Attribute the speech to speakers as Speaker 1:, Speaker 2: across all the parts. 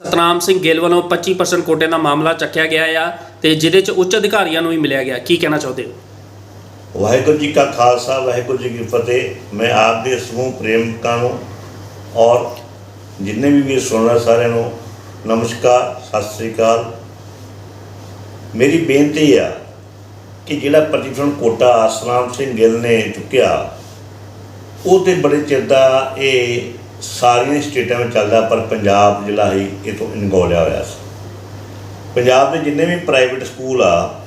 Speaker 1: ਸਤਨਾਮ ਸਿੰਘ ਗਿੱਲ ਵੱਲੋਂ 25% ਕੋਟੇ ਦਾ ਮਾਮਲਾ ਚੱਕਿਆ ਗਿਆ ਆ ਤੇ ਜਿਹਦੇ ਚ ਉੱਚ ਅਧਿਕਾਰੀਆਂ ਨੂੰ ਵੀ ਮਿਲਿਆ ਗਿਆ। ਕੀ ਕਹਿਣਾ ਚਾਹੁੰਦੇ ਹੋ?
Speaker 2: ਵਾਹਿਗੁਰੂ ਜੀ ਕਾ ਖਾਲਸਾ, ਵਾਹਿਗੁਰੂ ਜੀ ਕੀ ਫਤਿਹ। ਮੈਂ ਆਪ ਦੇ ਸਮੂਹ ਪ੍ਰੇਮਕਾਂ ਨੂੰ ਔਰ ਜਿੰਨੇ ਵੀ ਵੀਰ ਸੁਣ ਸਾਰਿਆਂ ਨੂੰ ਨਮਸਕਾਰ, ਸਤਿ ਸ੍ਰੀ ਅਕਾਲ। ਮੇਰੀ ਬੇਨਤੀ ਆ ਕਿ ਜਿਹੜਾ ਪ੍ਰਤੀਫਲਨ ਕੋਟਾ ਸਤਨਾਮ ਸਿੰਘ ਗਿੱਲ ਨੇ ਚੁੱਕਿਆ ਉਹ ਤੇ ਬੜੇ ਚਿਰ ਦਾ ਇਹ ਸਾਰੀਆਂ ਸਟੇਟਾਂ ਵਿੱਚ ਚੱਲਦਾ, ਪਰ ਪੰਜਾਬ ਜਿਹੜਾ ਹੀ ਇਹ ਤੋਂ ਇਨਗੋਲਿਆ ਹੋਇਆ ਸੀ। ਪੰਜਾਬ ਦੇ ਜਿੰਨੇ ਵੀ ਪ੍ਰਾਈਵੇਟ ਸਕੂਲ ਆ,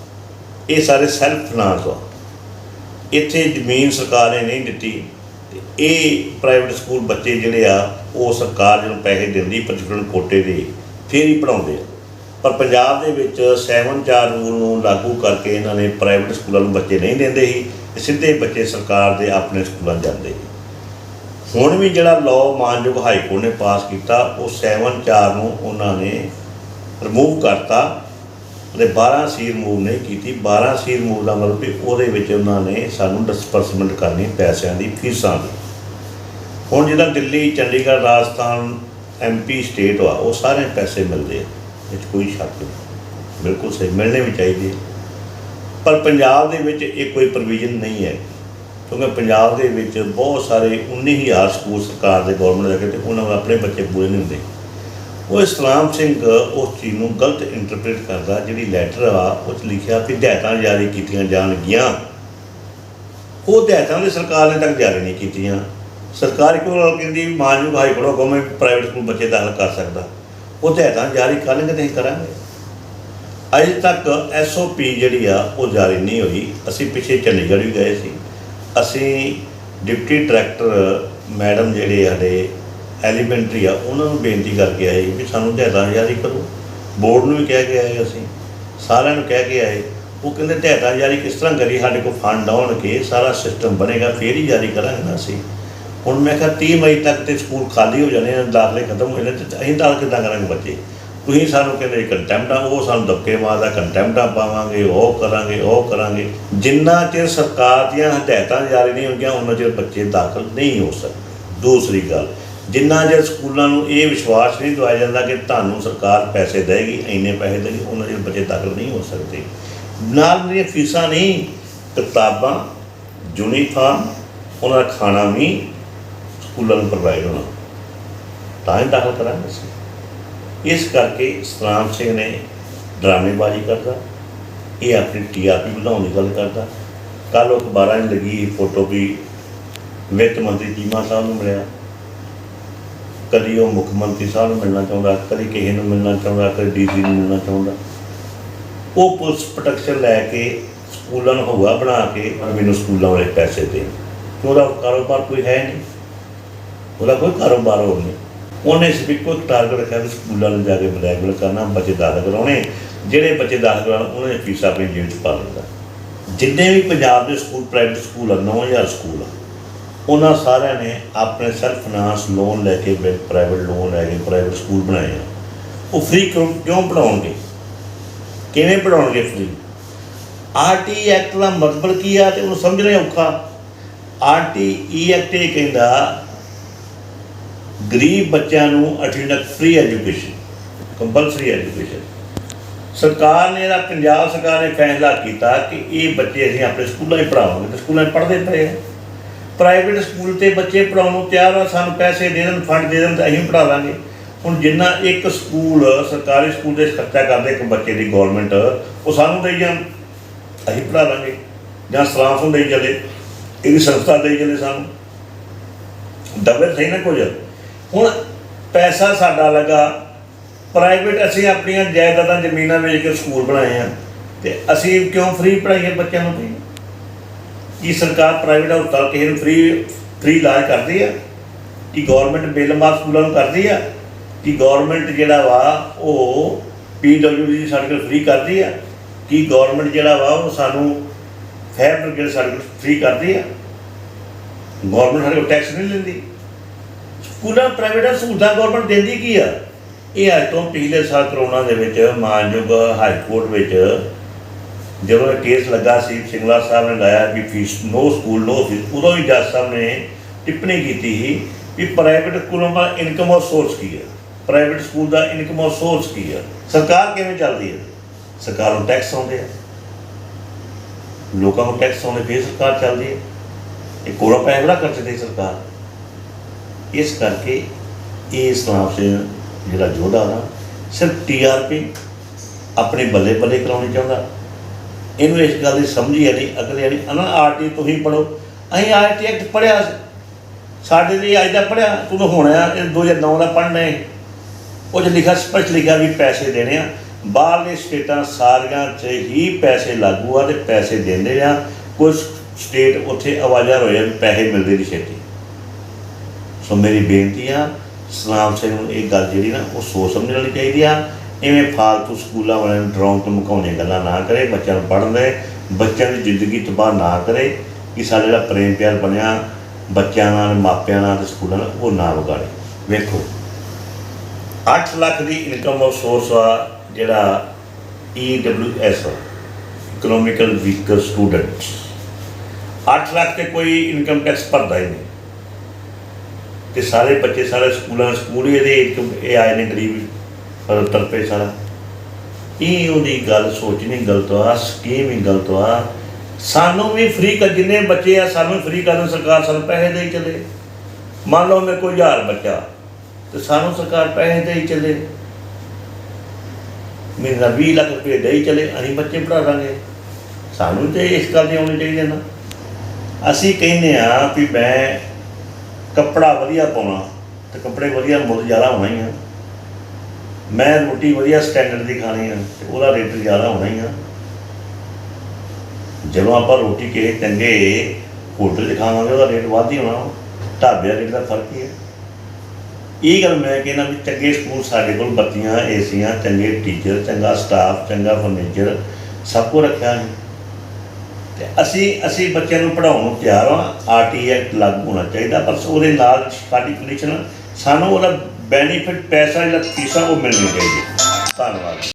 Speaker 2: ਇਹ ਸਾਰੇ ਸੈਲਫ ਫਾਈਨਾਂਸ ਆ। ਇੱਥੇ ਜ਼ਮੀਨ ਸਰਕਾਰ ਨੇ ਨਹੀਂ ਦਿੱਤੀ ਇਹ ਪ੍ਰਾਈਵੇਟ ਸਕੂਲ ਬੱਚੇ ਜਿਹੜੇ ਆ, ਉਹ ਸਰਕਾਰ ਜਿਹਨੂੰ ਪੈਸੇ ਦਿੰਦੀ ਪ੍ਰਤੀਫਲਨ ਕੋਟੇ ਦੇ, ਫਿਰ ਹੀ ਪੜਾਉਂਦੇ ਆ। ਪਰ ਪੰਜਾਬ ਦੇ ਵਿੱਚ 7-4 ਰੂਲ ਨੂੰ ਲਾਗੂ ਕਰਕੇ ਇਹਨਾਂ ਨੇ ਪ੍ਰਾਈਵੇਟ ਸਕੂਲਾਂ ਨੂੰ ਬੱਚੇ ਨਹੀਂ ਦਿੰਦੇ ਸੀ, ਤੇ ਸਿੱਧੇ ਬੱਚੇ ਸਰਕਾਰ ਦੇ ਆਪਣੇ ਸਕੂਲਾਂ ਜਾਂਦੇ ਸੀ। ਹੁਣ ਵੀ ਜਿਹੜਾ ਲਾਅ ਮਾਨਯੋਗ ਹਾਈ ਕੋਰਟ ਨੇ ਪਾਸ ਕੀਤਾ, ਉਹ 7-4 ਨੂੰ ਉਹਨਾਂ ਨੇ ਰਿਮੂਵ ਕਰਤਾ ਤੇ 12 ਸੀ ਰਿਮੂਵ ਨਹੀਂ ਕੀਤੀ। 12 ਸੀ ਰਿਮੂਵ ਦਾ ਮਤਲਬ ਵੀ ਉਹਦੇ ਵਿੱਚ ਉਹਨਾਂ ਨੇ ਸਾਨੂੰ ਡਿਸਪਰਸਮੈਂਟ ਕਰਨੀ ਪੈਸਿਆਂ ਦੀ, ਫੀਸਾਂ ਦੀ। ਹੁਣ ਜਿੱਦਾਂ ਦਿੱਲੀ, ਚੰਡੀਗੜ੍ਹ, ਰਾਜਸਥਾਨ ਐਮਪੀ ਸਟੇਟ ਆ ਉਹ ਸਾਰੇ ਪੈਸੇ ਮਿਲਦੇ ਆ ਇਹ 'ਚ ਕੋਈ ਸ਼ੱਕ ਨਹੀਂ। ਬਿਲਕੁਲ ਸਹੀ, ਮਿਲਣੇ ਵੀ ਚਾਹੀਦੇ ਪਰ ਪੰਜਾਬ ਦੇ ਵਿੱਚ ਇਹ ਕੋਈ ਪ੍ਰੋਵੀਜ਼ਨ ਨਹੀਂ ਹੈ। ਕਿਉਂਕਿ ਪੰਜਾਬ ਦੇ ਵਿੱਚ ਬਹੁਤ ਸਾਰੇ 19000 ਸਕੂਲ ਸਰਕਾਰ ਦੇ ਗਵਰਨਮੈਂਟ ਦੇ ਤੇ ਉਹਨਾਂ ਦੇ ਆਪਣੇ ਬੱਚੇ ਪੂਰੇ ਨਹੀਂ ਹੁੰਦੇ। ਉਹ ਇਸਲਾਮ ਸਿੰਘ ਉਸ ਚੀਜ਼ ਨੂੰ ਗਲਤ ਇੰਟਰਪ੍ਰੀਟ ਕਰਦਾ, ਜਿਹੜੀ ਲੈਟਰ ਆ ਉਹ 'ਚ ਲਿਖਿਆ ਕਿ ਹਦਾਇਤਾਂ ਜਾਰੀ ਕੀਤੀਆਂ ਜਾਣਗੀਆਂ। ਉਹ ਹਦਾਇਤਾਂ ਦੀ ਸਰਕਾਰ ਨੇ ਤੱਕ ਜਾਰੀ ਨਹੀਂ ਕੀਤੀਆਂ। ਸਰਕਾਰ ਕੋਲ ਨਾਲ ਕਹਿੰਦੀ ਮਾਨਯੋਗ ਹਾਈ ਕੋਰਟ ਹੁਕਮ ਹੈ ਪ੍ਰਾਈਵੇਟ ਸਕੂਲ ਬੱਚੇ ਦਾਖਲ ਕਰ ਸਕਦਾ? ਉਹ ਹਦਾਇਤਾਂ ਜਾਰੀ ਕਰਨਗੇ ਤੇ ਅਸੀਂ ਕਰਾਂਗੇ। ਅਜੇ ਤੱਕ ਐਸਓਪੀ ਜਿਹੜੀ ਆ, ਉਹ ਜਾਰੀ ਨਹੀਂ ਹੋਈ। ਅਸੀਂ ਪਿੱਛੇ ਚੰਡੀਗੜ੍ਹ ਵੀ ਗਏ ਸੀ। ਅਸੀਂ ਡਿਪਟੀ ਡਾਇਰੈਕਟਰ ਮੈਡਮ ਜਿਹੜੇ ਸਾਡੇ ਐਲੀਮੈਂਟਰੀ ਆ, ਉਹਨਾਂ ਨੂੰ ਬੇਨਤੀ ਕਰਕੇ ਆਏ ਵੀ ਸਾਨੂੰ ਹਦਾਇਤਾਂ ਜਾਰੀ ਕਰੋ। ਬੋਰਡ ਨੂੰ ਵੀ ਕਹਿ ਕੇ ਆਏ ਅਸੀਂ। ਸਾਰਿਆਂ ਨੂੰ ਕਹਿ ਕੇ ਆਏ। ਉਹ ਕਹਿੰਦੇ ਹਦਾਇਤਾਂ ਜਾਰੀ ਕਿਸ ਤਰ੍ਹਾਂ ਕਰੀ ਸਾਡੇ ਕੋਲ ਫੰਡ ਆਉਣਗੇ ਸਾਰਾ ਸਿਸਟਮ ਬਣੇਗਾ, ਫੇਰ ਹੀ ਜਾਰੀ ਕਰਾਂਗੇ ਨਾ ਅਸੀਂ। ਹੁਣ ਮੈਂ ਕਿਹਾ 30 ਮਈ ਤੱਕ ਤੇ ਸਕੂਲ ਖਾਲੀ ਹੋ ਜਾਣੇ ਆ, ਦਾਖਲੇ ਖਤਮ ਹੋ ਜਾਣੇ ਤੇ ਅਸੀਂ ਦਾਖਲ ਕਿੱਦਾਂ ਕਰਾਂਗੇ ਬੱਚੇ? ਤੁਸੀਂ ਸਾਨੂੰ ਕਹਿੰਦੇ ਕੰਟੈਂਪਟਾਂ ਉਹ ਸਾਨੂੰ ਧੱਕੇ ਮਾਰਦਾ ਕੰਟੈਂਪਟਾਂ ਪਾਵਾਂਗੇ, ਉਹ ਕਰਾਂਗੇ ਉਹ ਕਰਾਂਗੇ। ਜਿੰਨਾ ਚਿਰ ਸਰਕਾਰ ਦੀਆਂ ਹਦਾਇਤਾਂ ਜਾਰੀ ਨਹੀਂ ਹੁੰਦੀਆਂ ਉਹਨਾਂ ਚਿਰ ਬੱਚੇ ਦਾਖਲ ਨਹੀਂ ਹੋ ਸਕਦੇ। ਦੂਸਰੀ ਗੱਲ, ਜਿੰਨਾ ਚਿਰ ਸਕੂਲਾਂ ਨੂੰ ਇਹ ਵਿਸ਼ਵਾਸ ਨਹੀਂ ਦਵਾਇਆ ਜਾਂਦਾ ਕਿ ਤੁਹਾਨੂੰ ਸਰਕਾਰ ਪੈਸੇ ਦੇਗੀ, ਇੰਨੇ ਪੈਸੇ ਦੇਗੀ ਉਹਨਾਂ ਚਿਰ ਬੱਚੇ ਦਾਖਲ ਨਹੀਂ ਹੋ ਸਕਦੇ। ਨਾਲ ਮੇਰੀਆਂ ਫੀਸਾਂ ਨਹੀਂ, ਕਿਤਾਬਾਂ, ਯੂਨੀਫਾਰਮ ਉਹਨਾਂ ਦਾ ਖਾਣਾ ਵੀ ਸਕੂਲਾਂ ਨੂੰ ਪ੍ਰੋਵਾਈਡ ਹੋਣਾ। ਤਾਂ ਹੀ ਦਾਖਲ ਕਰਾਂਗੇ ਅਸੀਂ। ਇਸ ਕਰਕੇ ਸਤਨਾਮ ਸਿੰਘ ਨੇ ਡਰਾਮੇਬਾਜ਼ੀ ਕਰਦਾ, ਇਹ ਆਪਣੀ ਟੀਆਰਪੀ ਵਧਾਉਣ ਦੀ ਗੱਲ ਕਰਦਾ। ਕੱਲ ਉਹ ਅਖਬਾਰਾਂ 'ਚ ਲੱਗੀ ਫੋਟੋ ਵੀ ਵਿੱਤ ਮੰਤਰੀ ਚੀਮਾ ਸਾਹਿਬ ਨੂੰ ਮਿਲਿਆ। ਕਦੀ ਉਹ ਮੁੱਖ ਮੰਤਰੀ ਸਾਹਿਬ ਨੂੰ ਮਿਲਣਾ ਚਾਹੁੰਦਾ, ਕਦੀ ਕਿਸੇ ਨੂੰ ਮਿਲਣਾ ਚਾਹੁੰਦਾ, ਕਦੀ ਡੀਸੀ ਨੂੰ ਮਿਲਣਾ ਚਾਹੁੰਦਾ। ਉਹ ਪੁਲਿਸ ਪ੍ਰੋਟੈਕਸ਼ਨ ਲੈ ਕੇ ਸਕੂਲਾਂ ਨੂੰ ਹਵਾ ਬਣਾ ਕੇ ਮੈਨੂੰ ਸਕੂਲਾਂ ਵਾਲੇ ਪੈਸੇ ਦੇ ਉਹਦਾ ਕਾਰੋਬਾਰ ਕੋਈ ਹੈ ਨਹੀਂ। ਉਹਦਾ ਕੋਈ ਕਾਰੋਬਾਰ ਹੋਰ ਨਹੀਂ। ਉਹਨੇ ਸਿਰਫ ਕੋਈ ਟਾਰਗੇਟ ਰੱਖਿਆ ਵੀ ਸਕੂਲਾਂ ਨੂੰ ਜਾ ਕੇ ਬਲੈਕਮੇਲ ਕਰਨਾ, ਬੱਚੇ ਦਾਖਲ ਕਰਾਉਣੇ। ਜਿਹੜੇ ਬੱਚੇ ਦਾਖਲ ਕਰਾਉਣ, ਉਹਨਾਂ ਨੇ ਫੀਸਾਂ ਆਪਣੀ ਜੇਬ 'ਚ ਪਾ ਲੈਂਦਾ। ਜਿੰਨੇ ਵੀ ਪੰਜਾਬ ਦੇ ਸਕੂਲ ਪ੍ਰਾਈਵੇਟ ਸਕੂਲ ਆ 9000 ਸਕੂਲ ਆ, ਉਹਨਾਂ ਸਾਰਿਆਂ ਨੇ ਆਪਣੇ ਸੈਲਫ ਫਾਈਨਾਂਸ ਲੋਨ ਲੈ ਕੇ ਪ੍ਰਾਈਵੇਟ ਲੋਨ ਲੈ ਕੇ ਪ੍ਰਾਈਵੇਟ ਸਕੂਲ ਬਣਾਏ ਆ। ਉਹ ਫ੍ਰੀ ਕਿਉਂ ਪੜਾਉਣਗੇ ਕਿਵੇਂ ਪੜਾਉਣਗੇ ਫ੍ਰੀ ਆਰਟੀ ਐਕਟ ਦਾ ਮਤਲਬ ਕੀ ਆ? ਤੇ ਉਹਨੂੰ ਸਮਝਣਾ ਔਖਾ। ਆਰਟੀ ਐਕਟ ਇਹ ਕਹਿੰਦਾ ਗਰੀਬ ਬੱਚਿਆਂ ਨੂੰ attend free education compulsory education ਸਰਕਾਰ ਨੇ ਇਹਦਾ, ਪੰਜਾਬ ਸਰਕਾਰ ਨੇ ਫੈਸਲਾ ਕੀਤਾ ਕਿ ਇਹ ਬੱਚੇ ਅਸੀਂ ਆਪਣੇ ਸਕੂਲਾਂ 'ਚ ਪੜਾਵਾਂਗੇ ਤੇ ਸਕੂਲਾਂ 'ਚ ਪੜ੍ਹਦੇ ਪਏ ਆ। ਪ੍ਰਾਈਵੇਟ ਸਕੂਲ ਤੇ ਬੱਚੇ ਪੜਾਉਣ ਨੂੰ ਤਿਆਰ ਆ, ਸਾਨੂੰ ਪੈਸੇ ਦੇ ਦੇਣ ਫੰਡ ਦੇ ਦੇਣ ਤਾਂ ਅਸੀਂ ਪੜ੍ਹਾ ਲਾਂਗੇ। ਹੁਣ ਜਿੰਨਾ ਇੱਕ ਸਕੂਲ ਸਰਕਾਰੀ ਸਕੂਲ ਦੇ ਖਰਚਾ ਕਰਦੇ ਇੱਕ ਬੱਚੇ ਦੀ ਗਵਰਨਮੈਂਟ ਉਹ ਸਾਨੂੰ ਦੇਈ ਜਾਣ। ਅਸੀਂ ਪੜ੍ਹਾ ਲਾਂਗੇ, ਜਾਂ ਸਰਾਫ ਨੂੰ ਦੇਈ ਚੱਲੇ ਇਹਦੀ ਸੰਸਥਾ ਦੇਈ ਚਲੇ ਸਾਨੂੰ। ਦਵੇ ਸਹੀ ਨਾ ਕੁਝ ਹੁਣ ਪੈਸਾ ਸਾਡਾ ਲੱਗਾ ਪ੍ਰਾਈਵੇਟ ਅਸੀਂ ਆਪਣੀਆਂ ਜਾਇਦਾਦਾਂ ਜ਼ਮੀਨਾਂ ਵੇਚ ਕੇ ਸਕੂਲ ਬਣਾਏ ਆ, ਤੇ ਅਸੀਂ ਕਿਉਂ ਫ੍ਰੀ ਪੜਾਈਏ ਬੱਚਿਆਂ ਨੂੰ ਵੀ ਕੀ ਸਰਕਾਰ ਪ੍ਰਾਈਵੇਟ ਹਸਪਤਾਲ ਕਿਸੇ ਨੂੰ ਫ੍ਰੀ ਫ੍ਰੀ ਇਲਾਜ ਕਰਦੀ ਆ? ਕੀ ਗਵਰਨਮੈਂਟ ਬਿੱਲ ਸਕੂਲਾਂ ਨੂੰ ਕਰਦੀ ਆ? ਕੀ ਗਵਰਨਮੈਂਟ ਜਿਹੜਾ ਵਾ ਉਹ ਪੀਡਬਲਯੂਡੀ ਸਾਡੇ ਕੋਲ ਫ੍ਰੀ ਕਰਦੀ ਆ? ਕੀ ਗਵਰਨਮੈਂਟ ਜਿਹੜਾ ਵਾ ਉਹ ਸਾਨੂੰ ਫਾਇਰ ਬ੍ਰਿਗੇਡ ਸਾਡੇ ਕੋਲ ਫ੍ਰੀ ਕਰਦੀ ਆ? ਗਵਰਨਮੈਂਟ ਸਾਡੇ ਕੋਲ ਟੈਕਸ ਨਹੀਂ ਲੈਂਦੀ। ਸਕੂਲਾਂ ਪ੍ਰਾਈਵੇਟ ਸਹੂਲਤਾਂ ਗਵਰਨਮੈਂਟ ਦਿੰਦੀ ਕੀ ਆ? ਇਹ ਅੱਜ ਤੋਂ ਪਿਛਲੇ ਸਾਲ ਕਰੋਨਾ ਦੇ ਵਿੱਚ ਮਾਨਯੋਗ ਹਾਈ ਕੋਰਟ ਵਿੱਚ ਜਦੋਂ ਇਹ ਕੇਸ ਲੱਗਾ ਸੀ, ਸਿੰਗਲਾ ਸਾਹਿਬ ਨੇ ਲਾਇਆ ਵੀ fees no school no fees ਉਦੋਂ ਹੀ ਜੱਜ ਸਾਹਿਬ ਨੇ ਟਿੱਪਣੀ ਕੀਤੀ ਸੀ ਵੀ ਪ੍ਰਾਈਵੇਟ ਸਕੂਲਾਂ ਦਾ ਇਨਕਮ ਔਰ ਸੋਰਸ ਕੀ ਹੈ ਪ੍ਰਾਈਵੇਟ ਸਕੂਲ ਦਾ ਇਨਕਮ ਔਰ ਸੋਰਸ ਕੀ ਹੈ ਸਰਕਾਰ ਕਿਵੇਂ ਚੱਲਦੀ ਹੈ ਸਰਕਾਰ ਨੂੰ ਟੈਕਸ ਆਉਂਦੇ ਆ। ਲੋਕਾਂ ਨੂੰ ਟੈਕਸ ਆਉਂਦੇ, ਫਿਰ ਸਰਕਾਰ ਚੱਲਦੀ ਹੈ ਇਹ ਕੋੜਾ ਪੈਸਾ ਬੜਾ ਖਰਚਦੀ ਹੈ ਸਰਕਾਰ। ਇਸ ਕਰਕੇ ਇਹ ਇਸਲਾਮ ਸਿੰਘ ਜਿਹੜਾ ਜੋਧਾ ਨਾ, ਸਿਰਫ ਟੀਆਰਪੀ ਆਪਣੇ ਬੱਲੇ ਬੱਲੇ ਕਰਾਉਣੀ ਚਾਹੁੰਦਾ। ਇਹਨੂੰ ਇਸ ਗੱਲ ਦੀ ਸਮਝ ਹੀ ਨਹੀਂ। ਅਗਲੇ ਵਾਲੀ ਅਨਾ, ਆਰਟੀ ਤੁਸੀਂ ਪੜੋ ਅਸੀਂ ਆਰਟੀ ਐਕਟ ਪੜਿਆ ਸਾਡੇ ਲਈ ਅੱਜ ਦਾ ਪੜਿਆ ਤੂੰ ਤਾਂ ਹੋਣਾ ਇਹ 2009 ਦਾ ਪੜ੍ਹਨਾ ਹੈ ਉਹ 'ਚ ਲਿਖਿਆ, ਸਪਸ਼ਟ ਲਿਖਿਆ ਵੀ ਪੈਸੇ ਦੇਣੇ ਆ। ਬਾਹਰਲੇ ਸਟੇਟਾਂ ਸਾਰੀਆਂ 'ਚ ਹੀ ਪੈਸੇ ਲਾਗੂ ਆ ਤੇ ਪੈਸੇ ਦਿੰਦੇ ਆ। ਕੁਝ ਸਟੇਟ ਉੱਥੇ ਆਵਾਜ਼ਾਂ ਹੋਏ ਪੈਸੇ ਮਿਲਦੇ ਨਹੀਂ ਛੇਤੀ। ਸੋ ਮੇਰੀ ਬੇਨਤੀ ਆ ਸਨਾਮ ਸਿੰਘ ਨੂੰ ਇਹ ਗੱਲ ਜਿਹੜੀ ਨਾ, ਉਹ ਸੋਚ ਸਮਝਣ ਵਾਲੀ ਚਾਹੀਦੀ ਆ। ਇਵੇਂ ਫਾਲਤੂ ਸਕੂਲਾਂ ਵਾਲਿਆਂ ਨੂੰ ਡਰਾਉਣ ਤੋਂ ਮੁਕਾਉਣੀਆਂ ਗੱਲਾਂ ਨਾ ਕਰੇ, ਬੱਚਿਆਂ ਨੂੰ ਪੜ੍ਹਨ ਦੇ, ਬੱਚਿਆਂ ਦੀ ਜ਼ਿੰਦਗੀ ਤਬਾਹ ਨਾ ਕਰੇ, ਕਿ ਸਾਡਾ ਜਿਹੜਾ ਪ੍ਰੇਮ ਪਿਆਰ ਬਣਿਆ, ਬੱਚਿਆਂ ਨਾਲ, ਮਾਪਿਆਂ ਨਾਲ ਤੇ ਸਕੂਲਾਂ ਨਾਲ, ਉਹ ਨਾ ਵਿਗਾੜੇ। ਵੇਖੋ 8 ਲੱਖ ਦੀ ਇਨਕਮ ਆਫ ਸੋਰਸ ਆ ਜਿਹੜਾ E EWS economical weaker student 8 lakh ਤੇ ਕੋਈ ਇਨਕਮ ਟੈਕਸ ਭਰਦਾ ਹੀ ਨਹੀਂ। ਤੇ ਸਾਰੇ ਬੱਚੇ ਸਾਰੇ ਸਕੂਲਾਂ, ਸਕੂਲ ਹੀ ਇਹਦੇ income- ਇਹ ਆਏ ਨੇ ਗਰੀਬ ਤਰਪੇ ਸਾਰਾ। ਇਹ ਉਹਦੀ ਗੱਲ ਸੋਚਣੀ ਗਲਤ ਆ ਸਕੀਮ ਹੀ ਗਲਤ ਆ। ਸਾਨੂੰ ਵੀ ਫ੍ਰੀ ਕਰ, ਜਿੰਨੇ ਬੱਚੇ ਆ, ਸਾਨੂੰ ਫ੍ਰੀ ਕਰਨ, ਸਰਕਾਰ ਸਾਨੂੰ ਪੈਸੇ ਦੇਈ ਚਲੇ। ਮੰਨ ਲਓ ਮੇਰੇ ਕੋਈ 1000 ਬੱਚਾ, ਤੇ ਸਾਨੂੰ ਸਰਕਾਰ ਪੈਸੇ ਦੇਈ ਚਲੇ। ਮਹੀਨਾ 20 ਲੱਖ ਰੁਪਏ ਦੇਈ ਚਲੇ, ਅਸੀਂ ਬੱਚੇ ਪੜ੍ਹਾ ਲਾਂਗੇ ਸਾਨੂੰ ਤੇ ਇਸ ਗੱਲ ਦੀ ਆਉਣੀ ਚਾਹੀਦੀ ਨਾ। ਅਸੀਂ ਕਹਿੰਦੇ ਆ ਵੀ ਮੈਂ ਕੱਪੜਾ ਵਧੀਆ ਪਾਉਣਾ ਤੇ ਕੱਪੜੇ ਵਧੀਆ ਮੁੱਲ ਜ਼ਿਆਦਾ ਹੋਣਾ ਹੀ ਆ। ਮੈਂ ਰੋਟੀ ਵਧੀਆ ਸਟੈਂਡਰਡ ਦੀ ਖਾਣੀ ਆ ਤੇ ਉਹਦਾ ਰੇਟ ਜ਼ਿਆਦਾ ਹੋਣਾ ਹੀ ਆ। ਜਦੋਂ ਆਪਾਂ ਰੋਟੀ ਕਿਸੇ ਚੰਗੇ ਹੋਟਲ 'ਚ ਖਾਵਾਂਗੇ, ਉਹਦਾ ਰੇਟ ਵੱਧ ਹੀ ਹੋਣਾ। ਢਾਬੇ ਦਾ ਰੇਟ ਦਾ ਫ਼ਰਕ ਹੀ ਹੈ ਇਹ ਗੱਲ ਮੈਂ ਕਹਿੰਦਾ ਵੀ ਚੰਗੇ ਸਕੂਲ ਸਾਡੇ ਕੋਲ ਬੱਤੀਆਂ, ਏਸੀਆਂ, ਚੰਗੇ ਟੀਚਰ ਚੰਗਾ ਸਟਾਫ ਚੰਗਾ ਫਰਨੀਚਰ ਸਭ ਕੁਝ ਰੱਖਿਆ ਹੈ। ਤੇ ਅਸੀਂ ਅਸੀਂ ਬੱਚਿਆਂ ਨੂੰ ਪੜ੍ਹਾਉਣ ਨੂੰ ਤਿਆਰ ਹਾਂ। ਆਰਟੀ ਐਕਟ ਲਾਗੂ ਹੋਣਾ ਚਾਹੀਦਾ ਬਸ ਉਹਦੇ ਨਾਲ ਸਾਡੀ ਕੰਡੀਸ਼ਨ ਸਾਨੂੰ ਉਹਦਾ ਬੈਨੀਫਿਟ ਪੈਸਾ ਜਿਹੜਾ ਫੀਸਾਂ ਉਹ ਮਿਲਣੀ ਚਾਹੀਦੀ ਧੰਨਵਾਦ।